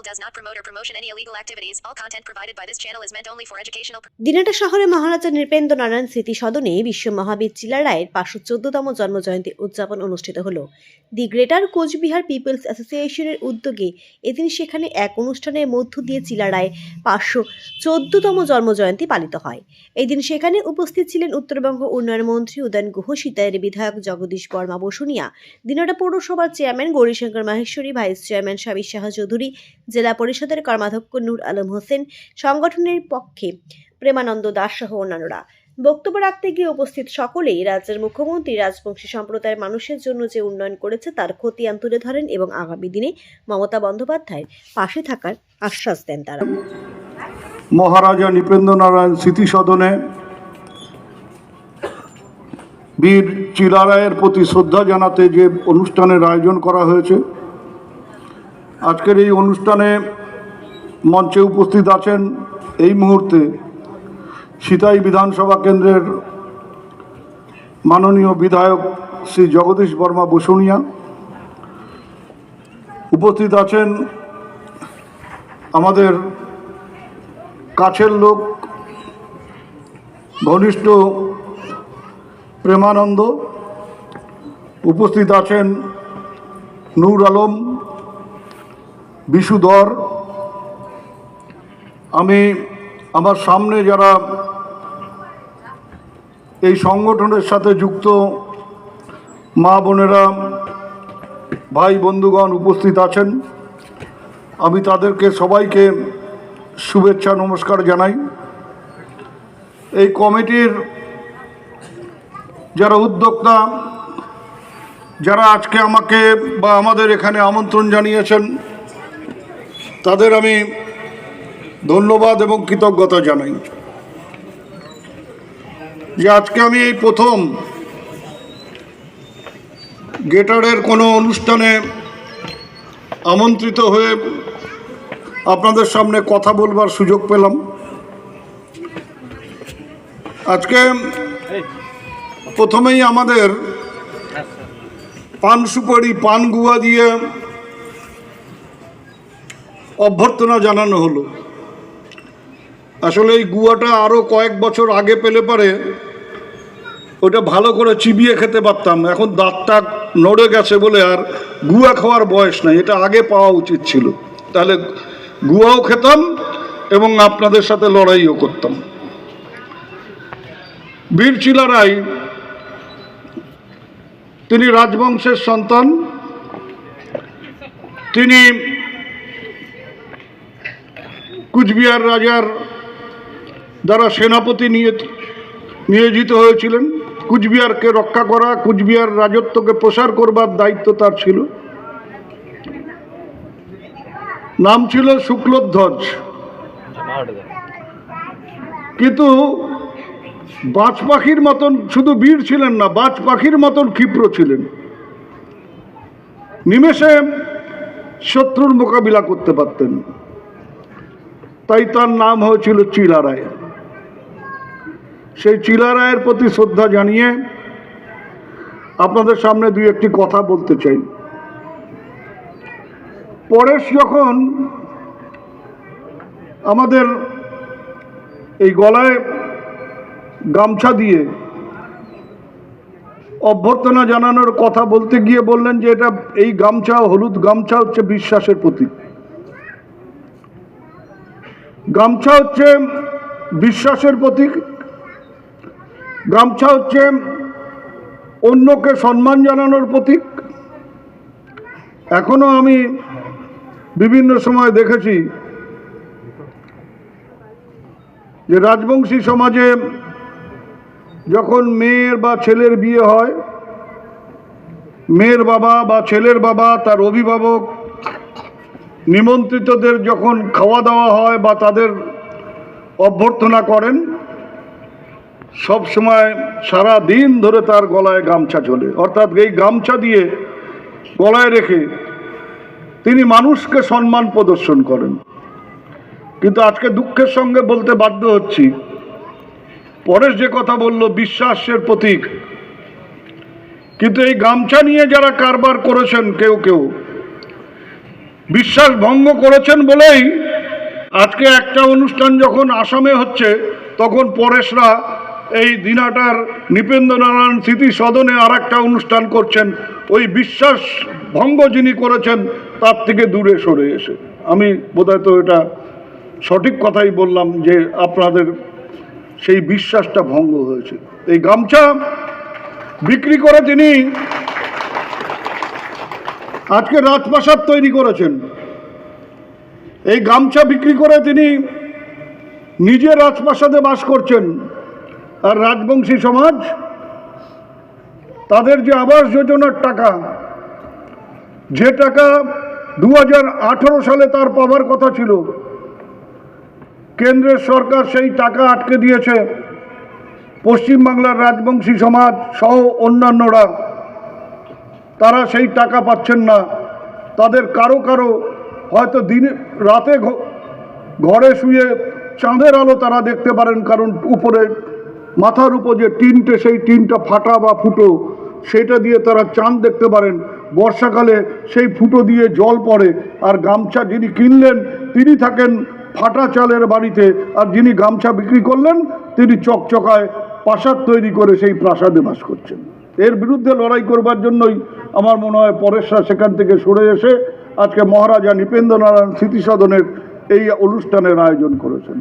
channel does not promote or promotion any illegal activities. All content provided by this channel is meant only for educational Dinhata শহরে মহারাজা নৃপেন্দ্র নারায়ণ স্মৃতি সদনে বিশ্ব মহাবীর চিলা রায়ের পাঁচশো চোদ্দতম জন্মজয়ন্তী উদযাপন অনুষ্ঠিত হলো। দি গ্রেটার কোচবিহার পিপলস অ্যাসোসিয়েশনের উদ্যোগে এদিন সেখানে এক অনুষ্ঠানের মধ্য দিয়ে চিলা রায়ের পাঁচশো চোদ্দতম জন্মজয়ন্তী পালিত হয়। এই দিন সেখানে উপস্থিত ছিলেন উত্তরবঙ্গ উন্নয়ন মন্ত্রী উদয়ন গুহ সীতায়ের বিধায়ক জগদীশ বর্মা বসুনিয়া। দিনাটা পৌরসভার chairman Gourishankar Maheshwari, vice chairman Sabir Shah Chowdhury জেলা পরিষদের কর্মাধ্যক্ষ নূর আলম হোসেন, সংগঠনের পক্ষে প্রেমানন্দ দাস সহ অন্যান্যরা। বক্তব্য রাখতে গিয়ে উপস্থিত সকলেই রাজ্যের মুখ্যমন্ত্রী, রাজবংশী সম্প্রদায়ের মানুষের জন্য যে উন্নয়ন করেছে তার খতিয়ান তুলে ধরেন এবং আগামী দিনে মমতা বন্দ্যোপাধ্যায়ের পাশে থাকার আশ্বাস দেন তারা। মহারাজা নৃপেন্দ্র নারায়ণ স্মৃতি সদনে বীর চিলারায়ের প্রতি শ্রদ্ধা জানাতে যে অনুষ্ঠানের আয়োজন করা হয়েছে আজকের এই অনুষ্ঠানে মঞ্চে উপস্থিত আছেন এই মুহূর্তে সিতাই বিধানসভা কেন্দ্রের মাননীয় বিধায়ক শ্রী জগদীশ বর্মা বসুনিয়া। উপস্থিত আছেন আমাদের কাছের লোক ঘনিষ্ঠ প্রেমানন্দ। উপস্থিত আছেন নূর আলম বিশুধর। আমি আমার সামনে যারা এই সংগঠনের সাথে যুক্ত মা বোনেরা, ভাই বন্ধুগণ উপস্থিত আছেন, আমি তাদেরকে সবাইকে শুভেচ্ছা, নমস্কার জানাই। এই কমিটির যারা উদ্যোক্তা, যারা আজকে আমাকে বা আমাদের এখানে আমন্ত্রণ জানিয়েছেন তাদের আমি ধন্যবাদ এবং কৃতজ্ঞতা জানাই। যে আজকে আমি এই প্রথম গেটারের কোনো অনুষ্ঠানে আমন্ত্রিত হয়ে আপনাদের সামনে কথা বলবার সুযোগ পেলাম। আজকে প্রথমেই আমাদের পান সুপারি পান গুয়া দিয়ে অভ্যর্থনা জানানো হলো। আসলে এই গুয়াটা আরও কয়েক বছর আগে পেলে পারে, ওটা ভালো করে চিবিয়ে খেতে পারতাম। এখন দাঁতটা নড়ে গেছে বলে আর গুয়া খাওয়ার বয়স নাই, এটা আগে পাওয়া উচিত ছিল। তাহলে গুয়াও খেতাম এবং আপনাদের সাথে লড়াইও করতাম। বীর চিলারাই তিনি রাজবংশের সন্তান, তিনি কুচবিহার রাজার দ্বারা সেনাপতি নিয়ে নিয়োজিত হয়েছিলেন। কুচবিহারকে রক্ষা করা, কুচবিহার রাজত্বকে প্রসার করবার দায়িত্ব তার ছিল। নাম ছিল শুক্লধ্বজ। কিন্তু বাজ পাখির মতন শুধু বীর ছিলেন না বাজ পাখির মতন ক্ষিপ্র ছিলেন। নিমেষে শত্রুর মোকাবিলা করতে পারতেন। তাই তার নাম হয়েছিল চিলারায় সেই চিলা রায়ের প্রতি শ্রদ্ধা জানিয়ে আপনাদের সামনে দুই একটি কথা বলতে চাই। পরেশ যখন আমাদের এই গলায় গামছা দিয়ে অভ্যর্থনা জানানোর কথা বলতে গিয়ে বললেন যে এটা এই গামছা, হলুদ গামছা হচ্ছে বিশ্বাসের প্রতীক। গামছা হচ্ছে বিশ্বাসের প্রতীক। গামছা হচ্ছে অন্যকে সম্মান জানানোর প্রতীক। এখনও আমি বিভিন্ন সময় দেখেছি যে রাজবংশী সমাজে যখন মেয়ের বা ছেলের বিয়ে হয়, মেয়ের বাবা বা ছেলের বাবা তার অভিভাবক নিমন্ত্রিতদের যখন খাওয়া দাওয়া হয় বা তাদের অভ্যর্থনা করেন, সব সময় সারা দিন ধরে তার গলায় গামছা চলে অর্থাৎ এই গামছা দিয়ে গলায় রেখে তিনি মানুষকে সম্মান প্রদর্শন করেন। কিন্তু আজকে দুঃখের সঙ্গে বলতে বাধ্য হচ্ছি, পরেশ যে কথা বলল বিশ্বাসের প্রতীক। কিন্তু এই গামছা নিয়ে যারা কারবার করেছেন কেউ কেউ বিশ্বাস ভঙ্গ করেছেন বলেই আজকে একটা অনুষ্ঠান যখন আসামে হচ্ছে, তখন পরেশরা এই দিনাটার নৃপেন্দ্র নারায়ণ স্মৃতি সদনে আর একটা অনুষ্ঠান করছেন। ওই বিশ্বাস ভঙ্গ যিনি করেছেন, তার থেকে দূরে সরে এসে। আমি বোধহয় তো এটা সঠিক কথাই বললাম যে আপনাদের সেই বিশ্বাসটা ভঙ্গ হয়েছে। এই গামছা বিক্রি করে তিনি আজকে রাজপ্রাসাদ তৈরি করেছেন। এই গামছা বিক্রি করে তিনি নিজে রাজপ্রাসাদে বাস করছেন। আর রাজবংশী সমাজ, তাদের যে আবাস যোজনার টাকা, যে টাকা দু হাজার আঠারো সালে তার পাওয়ার কথা ছিল, কেন্দ্রের সরকার সেই টাকা আটকে দিয়েছে। পশ্চিমবাংলার রাজবংশী সমাজ সহ অন্যান্যরা। তারা সেই টাকা পাচ্ছেন না। তাদের কারও কারও হয়তো দিনে, রাতে ঘরে শুয়ে চাঁদের আলো তারা দেখতে পারেন, কারণ উপরে, মাথার উপর যে টিনটে, সেই টিনটা ফাটা বা ফুটো, সেটা দিয়ে তারা চাঁদ দেখতে পারেন। বর্ষাকালে সেই ফুটো দিয়ে জল পড়ে, আর গামছা যিনি কিনলেন, তিনি থাকেন ফাটা চালের বাড়িতে, আর যিনি গামছা বিক্রি করলেন, তিনি চকচকায় প্রাসাদ তৈরি করে সেই প্রাসাদে বাস করছেন। এর বিরুদ্ধে লড়াই করবার জন্যই আমার মনে হয় পরেশরা সেখান থেকে সরে এসে আজকে মহারাজা নৃপেন্দ্র নারায়ণ স্মৃতিসদনের এই অনুষ্ঠানের আয়োজন করেছেন।